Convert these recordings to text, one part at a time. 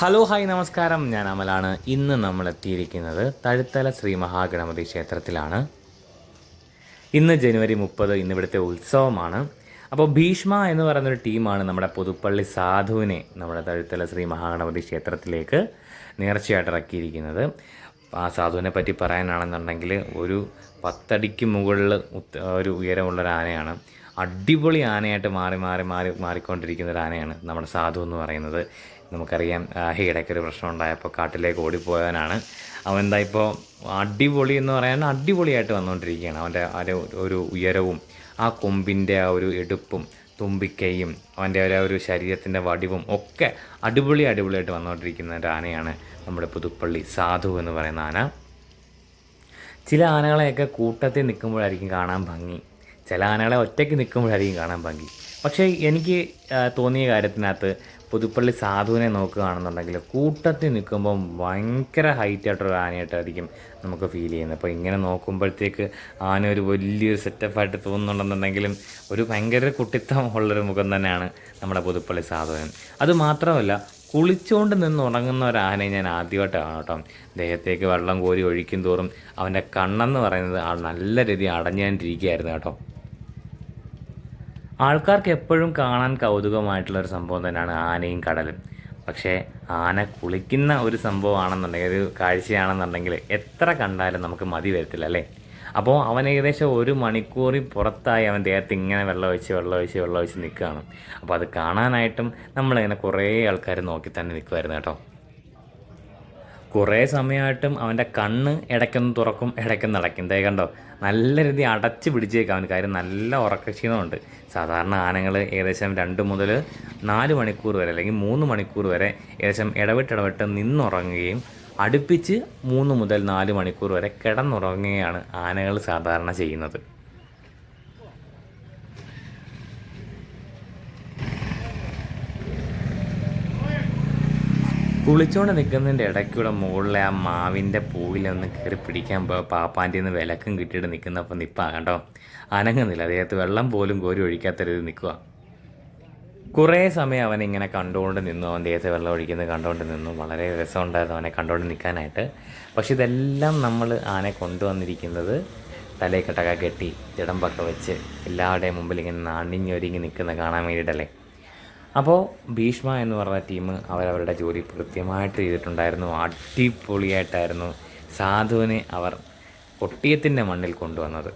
Hello hi നമസ്കാരം. ഞാൻ അമലാണ്. ഇന്ന് നമ്മൾ എത്തിയിരിക്കുന്നത് തഴുത്തല ശ്രീ മഹാഗണപതി ക്ഷേത്രത്തിലാണ്. ഇന്ന് ജനുവരി മുപ്പത് ഇന്ന് ഇവിടുത്തെ ഉത്സവമാണ്. അപ്പോൾ ഭീഷ്മ എന്ന് പറയുന്നൊരു ടീമാണ് നമ്മുടെ പുതുപ്പള്ളി സാധുവിനെ നമ്മുടെ തഴുത്തല ശ്രീ മഹാഗണപതി ക്ഷേത്രത്തിലേക്ക് നേർച്ചയായിട്ട് ഇറക്കിയിരിക്കുന്നത്. ആ സാധുവിനെ പറ്റി പറയാനാണെന്നുണ്ടെങ്കിൽ ഒരു പത്തടിക്ക് മുകളിൽ ഒരു ഉയരമുള്ളൊരു ആനയാണ്. അടിപൊളി ആനയായിട്ട് മാറി മാറി മാറി മാറിക്കൊണ്ടിരിക്കുന്ന ഒരു ആനയാണ് നമ്മുടെ സാധു എന്ന് പറയുന്നത്. നമുക്കറിയാം ഹീടയ്ക്ക് ഒരു പ്രശ്നം ഉണ്ടായപ്പോൾ കാട്ടിലേക്ക് ഓടിപ്പോയവനാണ്. അവൻ എന്താ ഇപ്പോൾ അടിപൊളി എന്ന് പറയാൻ അടിപൊളിയായിട്ട് വന്നുകൊണ്ടിരിക്കുകയാണ്. അവന്റെ ആ ഒരു- ഉയരവും ആ കൊമ്പിന്റെ ആ ഒരു എടുപ്പും തുമ്പിക്കൈയും അവന്റെ ആ ഒരു ശരീരത്തിന്റെ വടിവും ഒക്കെ അടിപൊളി അടിപൊളിയായിട്ട് വന്നുകൊണ്ടിരിക്കുന്ന ഒരു ആനയാണ് നമ്മുടെ പുതുപ്പള്ളി സാധു എന്ന് പറയുന്ന ആന. ചില ആനകളെയൊക്കെ കൂട്ടത്തിൽ നിൽക്കുമ്പോഴായിരിക്കും കാണാൻ ഭംഗി. ചില ആനകളെ ഒറ്റയ്ക്ക് നിൽക്കുമ്പോഴായിരിക്കും കാണാൻ ഭംഗി. പക്ഷേ എനിക്ക് തോന്നിയ കാര്യത്തിനകത്ത് പുതുപ്പള്ളി സാധുവിനെ നോക്കുകയാണെന്നുണ്ടെങ്കിൽ കൂട്ടത്തിൽ നിൽക്കുമ്പം ഭയങ്കര ഹൈറ്റ് ആയിട്ടൊരു ആനയായിട്ടായിരിക്കും നമുക്ക് ഫീൽ ചെയ്യുന്നത്. അപ്പോൾ ഇങ്ങനെ നോക്കുമ്പോഴത്തേക്ക് ആന ഒരു വലിയൊരു സെറ്റപ്പായിട്ട് തോന്നുന്നുണ്ടെന്നുണ്ടെങ്കിലും ഒരു ഭയങ്കര കുട്ടിത്തം ഉള്ളൊരു മുഖം തന്നെയാണ് നമ്മുടെ പുതുപ്പള്ളി സാധുവിന് അത് മാത്രമല്ല കുളിച്ചുകൊണ്ട് നിന്ന് ഉറങ്ങുന്ന ഒരു ആനയെ ഞാൻ ആദ്യമായിട്ട് കാണാം കേട്ടോ. ദേഹത്തേക്ക് വെള്ളം കോരി ഒഴിക്കും തോറും അവന്റെ കണ്ണെന്ന് പറയുന്നത് ആ നല്ല രീതി അടഞ്ഞുകൊണ്ടിരിക്കുകയായിരുന്നു കേട്ടോ. ആൾക്കാർക്ക് എപ്പോഴും കാണാൻ കൗതുകമായിട്ടുള്ള ഒരു സംഭവം തന്നെയാണ് ആനയും കടലും. പക്ഷേ ആന കുളിക്കുന്ന ഒരു സംഭവമാണെന്നുണ്ടെങ്കിൽ ഒരു കാഴ്ചയാണെന്നുണ്ടെങ്കിൽ എത്ര കണ്ടാലും നമുക്ക് മതി വരത്തില്ല അല്ലേ? അപ്പോൾ അവൻ ഏകദേശം ഒരു മണിക്കൂറിൽ പുറത്തായി അവൻ ദേഹത്ത് ഇങ്ങനെ വെള്ളം ഒഴിച്ച് വെള്ളം ഒഴിച്ച് വെള്ളം ഒഴിച്ച് നിൽക്കുകയാണ്. അപ്പോൾ അത് കാണാനായിട്ടും നമ്മളിങ്ങനെ കുറേ ആൾക്കാർ നോക്കി തന്നെ നിൽക്കുമായിരുന്നു കേട്ടോ. കുറേ സമയമായിട്ടും അവന്റെ കണ്ണ് ഇടയ്ക്കൊന്ന് തുറക്കും ഇടയ്ക്കൊന്ന് അടയ്ക്കും ദേ കണ്ടോ? നല്ല രീതി അടച്ച് പിടിച്ചേക്കാം അവന്. കാര്യം നല്ല ഉറക്കക്ഷീണമുണ്ട്. സാധാരണ ആനകൾ ഏകദേശം രണ്ട് മുതൽ നാല് മണിക്കൂർ വരെ അല്ലെങ്കിൽ മൂന്ന് മണിക്കൂർ വരെ ഏകദേശം ഇടവിട്ട് ഇടവിട്ട് നിന്നുറങ്ങുകയും അടുപ്പിച്ച് മൂന്ന് മുതൽ നാല് മണിക്കൂർ വരെ കിടന്നുറങ്ങുകയാണ് ആനകൾ സാധാരണ ചെയ്യുന്നത്. കുളിച്ചോണ്ട് നിൽക്കുന്നതിന്റെ ഇടയ്ക്കൂടെ മുകളിലെ ആ മാവിന്റെ പൂവിലൊന്ന് കയറി പിടിക്കാൻ പോയ പാപ്പാന്റെ നിന്ന് വിലക്കും കിട്ടിയിട്ട് നിൽക്കുന്നപ്പോൾ നിപ്പാ കണ്ടോ? അനങ്ങുന്നില്ല. അദ്ദേഹത്ത് വെള്ളം പോലും കോരി ഒഴിക്കാത്ത രീതി നിൽക്കുക കുറേ സമയം അവൻ ഇങ്ങനെ കണ്ടുകൊണ്ട് നിന്നു. അവൻ ദേഹത്ത് വെള്ളം ഒഴിക്കുന്നത് കണ്ടുകൊണ്ട് നിന്നു. വളരെ രസമുണ്ടായിരുന്നു അവനെ കണ്ടുകൊണ്ട് നിൽക്കാനായിട്ട് പക്ഷെ ഇതെല്ലാം നമ്മൾ ആനെ കൊണ്ടുവന്നിരിക്കുന്നത് തലയിൽ കെട്ടി തിടമ്പൊക്കെ വെച്ച് എല്ലാവരുടെയും മുമ്പിൽ ഇങ്ങനെ നാണിഞ്ഞൊരുങ്ങി നിൽക്കുന്ന കാണാൻ വേണ്ടിയിട്ടല്ലേ? അപ്പോൾ ഭീഷ്മ എന്ന് പറഞ്ഞ ടീം അവരവരുടെ ജോലി കൃത്യമായിട്ട് ചെയ്തിട്ടുണ്ടായിരുന്നു. അടിപൊളിയായിട്ടായിരുന്നു സാധുവിനെ അവർ കൊട്ടിയത്തിന്റെ മണ്ണിൽ കൊണ്ടുവന്നത്.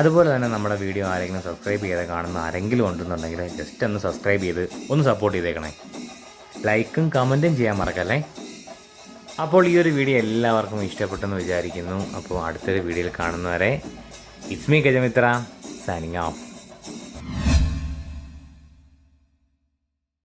അതുപോലെ തന്നെ നമ്മുടെ വീഡിയോ ആരെങ്കിലും സബ്സ്ക്രൈബ് ചെയ്ത് കാണുന്ന ആരെങ്കിലും ഉണ്ടെന്നുണ്ടെങ്കിൽ ജസ്റ്റ് ഒന്ന് സബ്സ്ക്രൈബ് ചെയ്ത് ഒന്ന് സപ്പോർട്ട് ചെയ്തേക്കണേ. ലൈക്കും കമന്റും ചെയ്യാൻ മറക്കല്ലേ? അപ്പോൾ ഈ ഒരു വീഡിയോ എല്ലാവർക്കും ഇഷ്ടപ്പെട്ടെന്ന് വിചാരിക്കുന്നു. അപ്പോൾ അടുത്തൊരു വീഡിയോയിൽ കാണുന്നവരെ it's me Gajamitra signing off